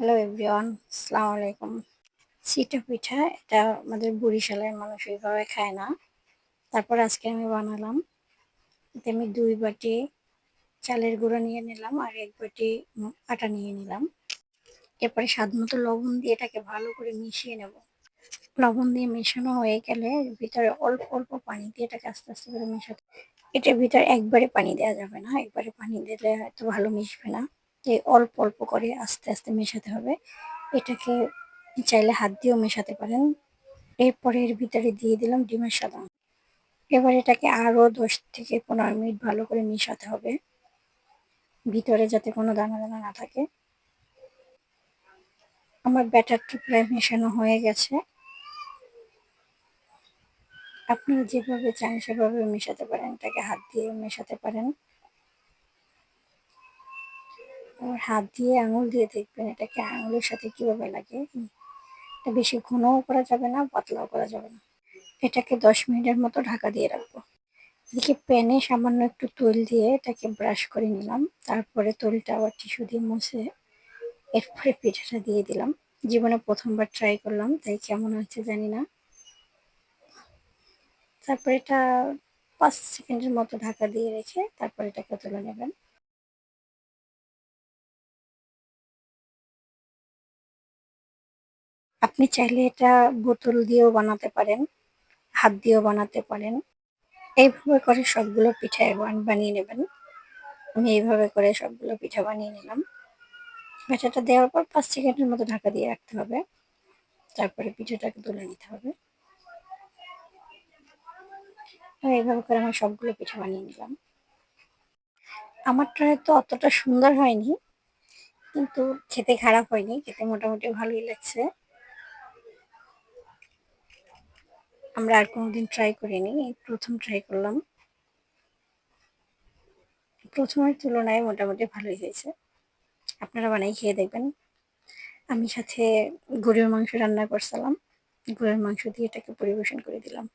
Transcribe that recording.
Hello everyone আসসালামু আলাইকুম সিটা পিঠা এটা আমাদের বরিশালের মানুষ ওইভাবে খায় না। তারপর আজকে আমি বানালাম। এতে আমি দুই বাটি চালের গুঁড়ো নিয়ে নিলাম আর এক বাটি আটা নিয়ে নিলাম। এরপরে স্বাদ মতো লবণ দিয়ে এটাকে ভালো করে মিশিয়ে নেব। লবণ দিয়ে মেশানো হয়ে গেলে ভিতরে অল্প অল্প পানি দিয়ে এটাকে আস্তে আস্তে করে মেশাতে এটার ভিতরে একবারে পানি দেওয়া যাবে না। একবারে পানি দিলে হয়তো ভালো মিশবে না। এই অল্প অল্প করে আস্তে আস্তে মেশাতে হবে। এটাকে চাইলে হাত দিয়েও মেশাতে পারেন। এরপরে এর ভিতরে দিয়ে দিলাম ডিমের সাদা এবার এটাকে আরও দশ থেকে পনেরো মিনিট ভালো করে মেশাতে হবে। ভিতরে যাতে কোনো দানা দানা না থাকে। আমার ব্যাটারটা প্রায় মেশানো হয়ে গেছে। আপনারা যেভাবে চান সেভাবে মেশাতে পারেন। এটাকে হাত দিয়ে মেশাতে পারেন। আবার হাত দিয়ে আঙুল দিয়ে দেখবেন এটাকে আঙুলের সাথে কীভাবে লাগে। এটা বেশি ঘনও করা যাবে না, পাতলাও করা যাবে না। এটাকে দশ মিনিটের মতো ঢাকা দিয়ে রাখব। এদিকে প্যানে সামান্য একটু তৈল দিয়ে এটাকে ব্রাশ করে নিলাম। তারপরে তৈলটা আবার টিস্যু দিয়ে মুছে এরপরে পিঠাটা দিয়ে দিলাম। জীবনে প্রথমবার ট্রাই করলাম, তাই কেমন হয়েছে জানি না। তারপরে এটা পাঁচ সেকেন্ডের মতো ঢাকা দিয়ে রেখে তারপরে এটাকে তুলে নেবেন। আপনি চাইলে এটা বোতল দিয়েও বানাতে পারেন, হাত দিয়েও বানাতে পারেন। এইভাবে করে সবগুলো পিঠা বানিয়ে নেবেন। আমি এইভাবে করে সবগুলো পিঠা বানিয়ে নিলাম। ব্যাটাটা দেওয়ার পর পাঁচ সেকেন্ডের মতো ঢাকা দিয়ে রাখতে হবে। তারপরে পিঠাটাকে তুলে নিতে হবে। এইভাবে করে আমি সবগুলো পিঠা বানিয়ে নিলাম। আমারটা হয়তো অতটা সুন্দর হয়নি, কিন্তু খেতে খারাপ হয়নি, খেতে মোটামুটি ভালোই লাগছে। আমরা আর কোনোদিন ট্রাই করিনি। প্রথম ট্রাই করলাম। প্রথমের তুলনায় মোটামুটি ভালোই হয়েছে। আপনারা বানাই খেয়ে দেখবেন। আমি সাথে গরুর মাংস রান্না করছিলাম। গরুর মাংস দিয়ে এটাকে পরিবেশন করে দিলাম।